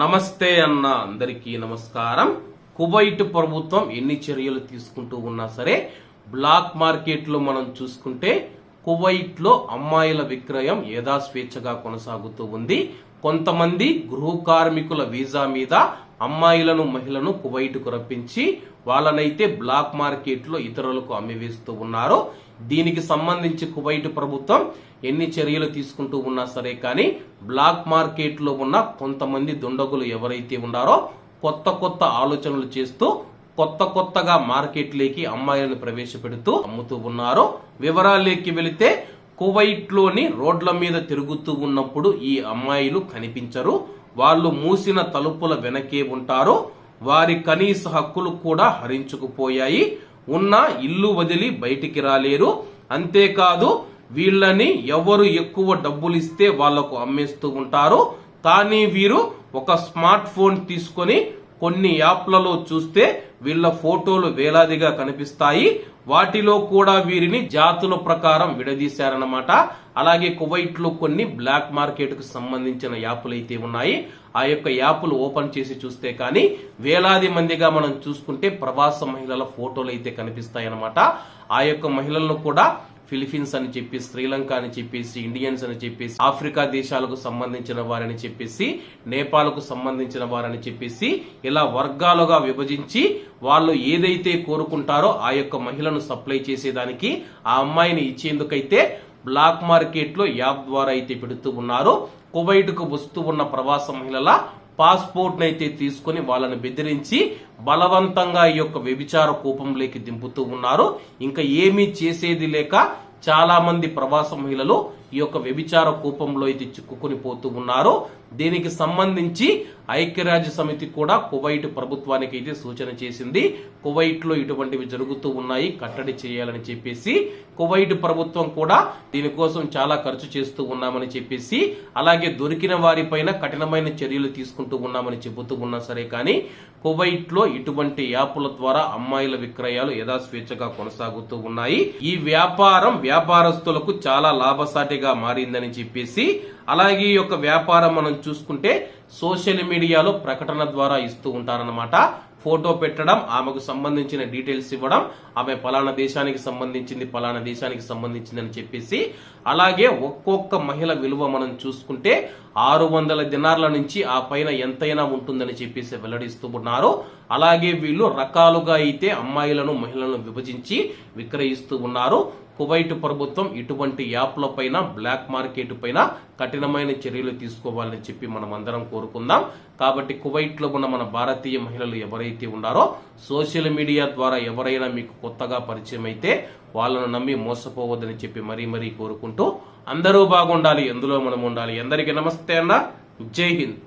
నమస్తే అన్న అందరికీ నమస్కారం. కువైట్ ప్రభుత్వం ఎన్ని చర్యలు తీసుకుంటూ ఉన్నా సరే బ్లాక్ మార్కెట్లో మనం చూసుకుంటే కువైట్లో అమ్మాయిల విక్రయం యథాస్వేచ్ఛగా కొనసాగుతూ ఉంది. కొంతమంది గృహ కార్మికుల వీసా మీద అమ్మాయిలను మహిళను కువైట్కు రప్పించి వాళ్ళనైతే బ్లాక్ మార్కెట్లో ఇతరులకు అమ్మివేస్తూ ఉన్నారు. దీనికి సంబంధించి కువైట్ ప్రభుత్వం ఎన్ని చర్యలు తీసుకుంటూ ఉన్నా సరే కానీ బ్లాక్ మార్కెట్లో ఉన్న కొంతమంది దుండగులు ఎవరైతే ఉన్నారో కొత్త కొత్త ఆలోచనలు చేస్తూ కొత్త కొత్తగా మార్కెట్లోకి అమ్మాయిలను ప్రవేశపెడుతూ అమ్ముతూ ఉన్నారు. వివరాల్లోకి వెళితే కువైట్లోని రోడ్ల మీద తిరుగుతూ ఉన్నప్పుడు ఈ అమ్మాయిలు కనిపించరు. వాళ్ళు మూసిన తలుపుల వెనకే ఉంటారు. వారి కనీస హక్కులు కూడా హరించుకుపోయాయి. ఉన్న ఇల్లు వదిలి బయటికి రాలేరు. అంతేకాదు వీళ్ళని ఎవరు ఎక్కువ డబ్బులు ఇస్తే వాళ్ళకు అమ్మేస్తూ ఉంటారు. కానీ వీరు ఒక స్మార్ట్ ఫోన్ తీసుకొని కొన్ని యాప్లలో చూస్తే వీళ్ళ ఫోటోలు వేలాదిగా కనిపిస్తాయి. వాటిలో కూడా వీరిని జాతుల ప్రకారం విడదీశారనమాట అలాగే కువైట్లో కొన్ని బ్లాక్ మార్కెట్కు సంబంధించిన యాప్లు అయితే ఉన్నాయి. ఆ యొక్క యాప్లు ఓపెన్ చేసి చూస్తే కానీ వేలాది మందిగా మనం చూసుకుంటే ప్రవాస మహిళల ఫోటోలు అయితే కనిపిస్తాయి అనమాట ఆ యొక్క మహిళలను కూడా ఫిలిపీన్స్ అని చెప్పి శ్రీలంక అని చెప్పేసి ఇండియన్స్ అని చెప్పేసి ఆఫ్రికా దేశాలకు సంబంధించిన వారని చెప్పేసి నేపాల్కు సంబంధించిన వారని చెప్పేసి ఇలా వర్గాలుగా విభజించి వాళ్ళు ఏదైతే కోరుకుంటారో ఆ యొక్క మహిళను సప్లై చేసేదానికి ఆ అమ్మాయిని ఇచ్చేందుకైతే బ్లాక్ మార్కెట్లో యాప్ ద్వారా అయితే పెడుతూ ఉన్నారు. కువైట్కు వస్తూ ఉన్న ప్రవాస మహిళల పాస్పోర్ట్ అయితే తీసుకుని వాళ్ళని బెదిరించి బలవంతంగా ఈ యొక్క వ్యభిచార కూపంలోకి దింపుతూ ఉన్నారు. ఇంకా ఏమీ చేసేది లేక చాలా మంది ప్రవాస మహిళలు ఈ యొక్క వ్యభిచార కూపంలో అయితే చిక్కుకుని పోతూ ఉన్నారు. దీనికి సంబంధించి ఐక్యరాజ్య సమితి కూడా కువైట్ ప్రభుత్వానికి అయితే సూచన చేసింది. కువైట్లో ఇటువంటివి జరుగుతూ ఉన్నాయి కట్టడి చేయాలని చెప్పేసి. కువైట్ ప్రభుత్వం కూడా దీనికోసం చాలా ఖర్చు చేస్తూ ఉన్నామని చెప్పేసి. అలాగే దొరికిన వారిపైన కఠినమైన చర్యలు తీసుకుంటూ ఉన్నామని చెబుతూ ఉన్నా సరే కానీ కువైట్లో ఇటువంటి యాప్ల ద్వారా అమ్మాయిల విక్రయాలు యథాస్వేచ్ఛగా కొనసాగుతూ ఉన్నాయి. ఈ వ్యాపారం వ్యాపారస్తులకు చాలా లాభసాటిగా మారిందని చెప్పేసి అలాగే ఈ యొక్క వ్యాపారం మనం చూసుకుంటే సోషల్ మీడియాలో ప్రకటన ద్వారా ఇస్తూ ఉంటారనమాట ఫోటో పెట్టడం ఆమెకు సంబంధించిన డీటెయిల్స్ ఇవ్వడం ఆమె పలానా దేశానికి సంబంధించింది పలానా దేశానికి సంబంధించింది అని చెప్పేసి అలాగే ఒక్కొక్క మహిళ విలువ మనం చూసుకుంటే ఆరు వందల దినార్ల నుంచి ఆ పైన ఎంతైనా ఉంటుందని చెప్పేసి వెల్లడిస్తూ ఉన్నారు. అలాగే వీళ్ళు రకాలుగా అయితే అమ్మాయిలను మహిళలను విభజించి విక్రయిస్తూ ఉన్నారు. కువైట్ ప్రభుత్వం ఇటువంటి యాప్ల పైన బ్లాక్ మార్కెట్ పైన కఠినమైన చర్యలు తీసుకోవాలని చెప్పి మనం అందరం కోరుకుందాం. కాబట్టి కువైట్లో ఉన్న మన భారతీయ మహిళలు ఎవరైతే ఉన్నారో సోషల్ మీడియా ద్వారా ఎవరైనా మీకు కొత్తగా పరిచయం అయితే వాళ్ళను నమ్మి మోసపోవద్దని చెప్పి మరీ మరీ కోరుకుంటూ అందరూ బాగుండాలి ఎందులో మనం ఉండాలి. అందరికీ నమస్తే అన్న. జై హింద్.